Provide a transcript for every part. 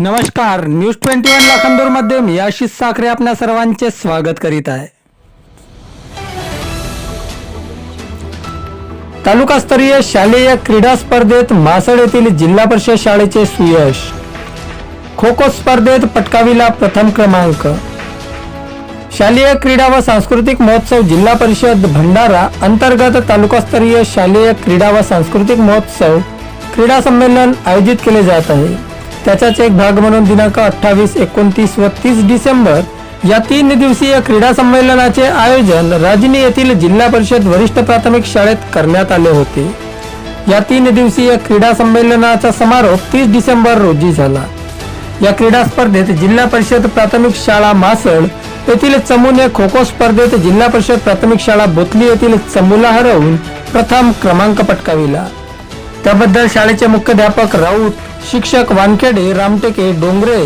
नमस्कार news twenty one लाखांदूरमध्ये मी आशिष साखरे आपल्या सर्वांचे स्वागत करीत आहे. तालुकास्तरीय शालेय क्रीडा स्पर्धेत मासळ येथील जिल्हा परिषद शाळेचे सुयश. खो खो स्पर्धेत पटकाविला प्रथम क्रमांक. शालेय क्रीडा व सांस्कृतिक महोत्सव जिल्हा परिषद भंडारा अंतर्गत तालुकास्तरीय शालेय क्रीडा व सांस्कृतिक महोत्सव क्रीडा संमेलन आयोजित केले जात आहे. त्याचाच एक भाग म्हणून दिनांक अठ्ठावीस एकोणतीस व तीस डिसेंबर या तीन दिवसीय क्रीडा संमेलनाचे आयोजन राजनी येथील जिल्हा परिषद वरिष्ठ प्राथमिक शाळेत करण्यात आले होते. या तीन दिवसीय क्रीडा संमेलनाचा समारोप तीस डिसेंबर रोजी झाला. या क्रीडा स्पर्धेत जिल्हा परिषद प्राथमिक शाळा मासळ येथील चमूने खो खो स्पर्धेत जिल्हा परिषद प्राथमिक शाळा बोतली येथील चमूला हरवून प्रथम क्रमांक पटकाविला. त्याबद्दल शाळेचे मुख्याध्यापक राऊत शिक्षक वानखेडे रामटेके डोंगरे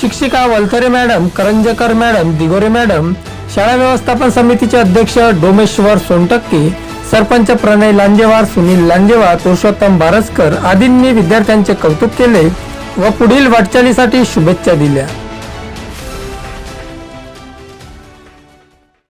शिक्षिका Walthare madam Karanjkar madam Digore madam शाळा व्यवस्थापन समितीचे अध्यक्ष डोमेश्वर सोनटक्के सरपंच प्रणय लांजेवार सुनील लांजेवार पुरुषोत्तम बारसकर आदींनी विद्यार्थ्यांचे कौतुक केले व पुढील वाटचालीसाठी शुभेच्छा दिल्या.